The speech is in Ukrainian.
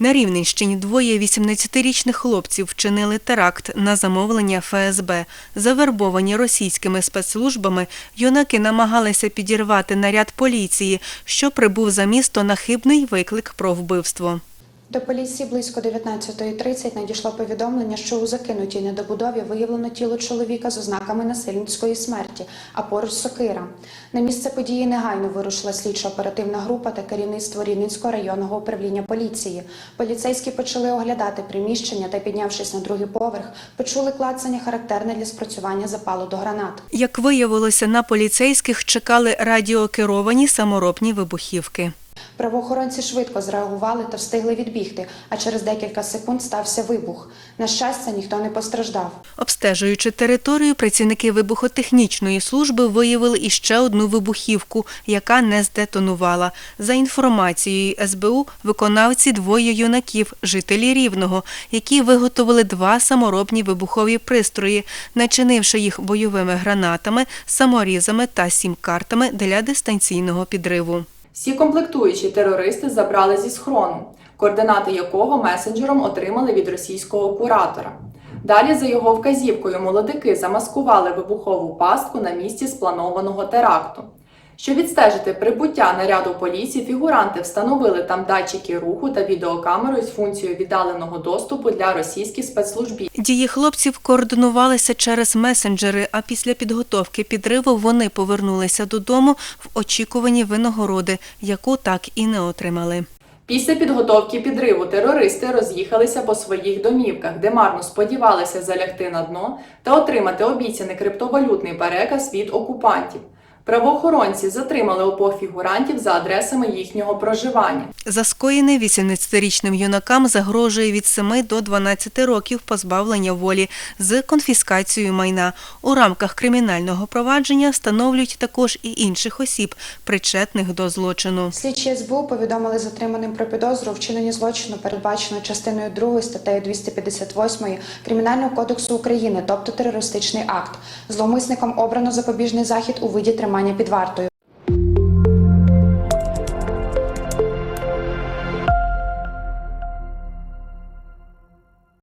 На Рівненщині двоє 18-річних хлопців вчинили теракт на замовлення ФСБ. Завербовані російськими спецслужбами, юнаки намагалися підірвати наряд поліції, що прибув за місто на хибний виклик про вбивство. До поліції близько 19.30 надійшло повідомлення, що у закинутій недобудові виявлено тіло чоловіка з ознаками насильницької смерті, а поруч сокира. На місце події негайно вирушила слідчо-оперативна група та керівництво Рівненського районного управління поліції. Поліцейські почали оглядати приміщення та, піднявшись на другий поверх, почули клацання характерне для спрацювання запалу до гранат. Як виявилося, на поліцейських чекали радіокеровані саморобні вибухівки. Правоохоронці швидко зреагували та встигли відбігти, а через декілька секунд стався вибух. На щастя, ніхто не постраждав. Обстежуючи територію, працівники вибухотехнічної служби виявили іще одну вибухівку, яка не здетонувала. За інформацією СБУ, виконавці двоє юнаків, жителі Рівного, які виготовили два саморобні вибухові пристрої, начинивши їх бойовими гранатами, саморізами та сім-картами для дистанційного підриву. Всі комплектуючі терористи забрали зі схрону, координати якого месенджером отримали від російського куратора. Далі, за його вказівкою, молодики замаскували вибухову пастку на місці спланованого теракту. Щоб відстежити прибуття наряду поліції, фігуранти встановили там датчики руху та відеокамеру з функцією віддаленого доступу для російських спецслужбів. Дії хлопців координувалися через месенджери, а після підготовки підриву вони повернулися додому в очікуванні винагороди, яку так і не отримали. Після підготовки підриву терористи роз'їхалися по своїх домівках, де марно сподівалися залягти на дно та отримати обіцяний криптовалютний переказ від окупантів. Правоохоронці затримали обох фігурантів за адресами їхнього проживання. За скоєне 18-річним юнакам загрожує від 7 до 12 років позбавлення волі з конфіскацією майна. У рамках кримінального провадження встановлюють також і інших осіб, причетних до злочину. Слідчі СБУ повідомили затриманим про підозру у вчиненні злочину, передбачено частиною 2 статтею 258 Кримінального кодексу України, тобто терористичний акт. Зловмисникам обрано запобіжний захід у виді тримання під вартою.